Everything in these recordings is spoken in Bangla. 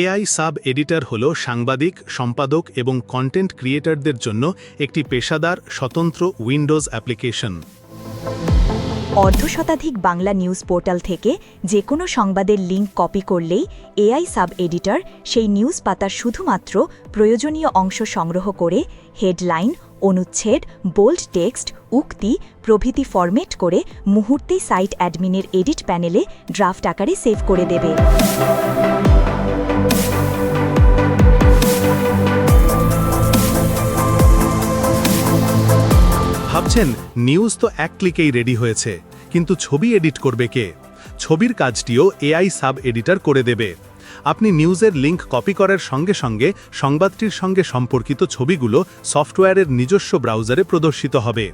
এআই সাব এডিটর হল সাংবাদিক, সম্পাদক এবং কন্টেন্ট ক্রিয়েটরদের জন্য একটি পেশাদার, স্বতন্ত্র উইন্ডোজ অ্যাপ্লিকেশন। অর্ধশতাধিক বাংলা নিউজ পোর্টাল থেকে যে কোনো সংবাদের লিঙ্ক কপি করলেই এআই সাব এডিটর সেই নিউজ পাতার শুধুমাত্র প্রয়োজনীয় অংশ সংগ্রহ করে হেডলাইন, অনুচ্ছেদ, বোল্ড টেক্সট, উক্তি, প্রভৃতি ফরম্যাট করে মুহূর্তেই সাইট অ্যাডমিনের এডিট প্যানেলে ড্রাফট আকারে সেভ করে দেবে। ভাবছেন নিউজ তো এক ক্লিকেই রেডি হয়েছে, কিন্তু ছবি এডিট করবে কে? ছবির কাজটিও এআই সাব এডিটার করে দেবে। আপনি নিউজের লিঙ্ক কপি করার সঙ্গে সঙ্গে সংবাদটির সঙ্গে সম্পর্কিত ছবিগুলো সফটওয়্যারের নিজস্ব ব্রাউজারে প্রদর্শিত হবে।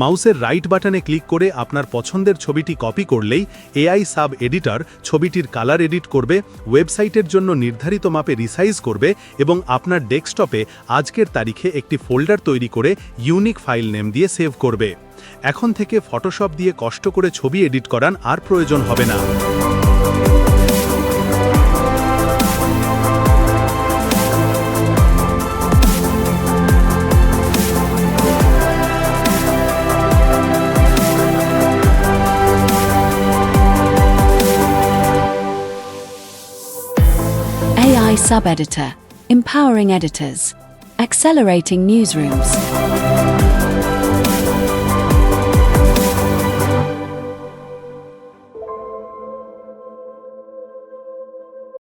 মাউসের রাইট বাটনে ক্লিক করে আপনার পছন্দের ছবিটি কপি করলেই এআই সাব এডিটর ছবিটির কালার এডিট করবে, ওয়েবসাইটের জন্য নির্ধারিত মাপে রিসাইজ করবে এবং আপনার ডেস্কটপে আজকের তারিখে একটি ফোল্ডার তৈরি করে ইউনিক ফাইল নেম দিয়ে সেভ করবে। এখন থেকে ফটোশপ দিয়ে কষ্ট করে ছবি এডিট করান আর প্রয়োজন হবে না। by sub-editor, empowering editors, accelerating newsrooms.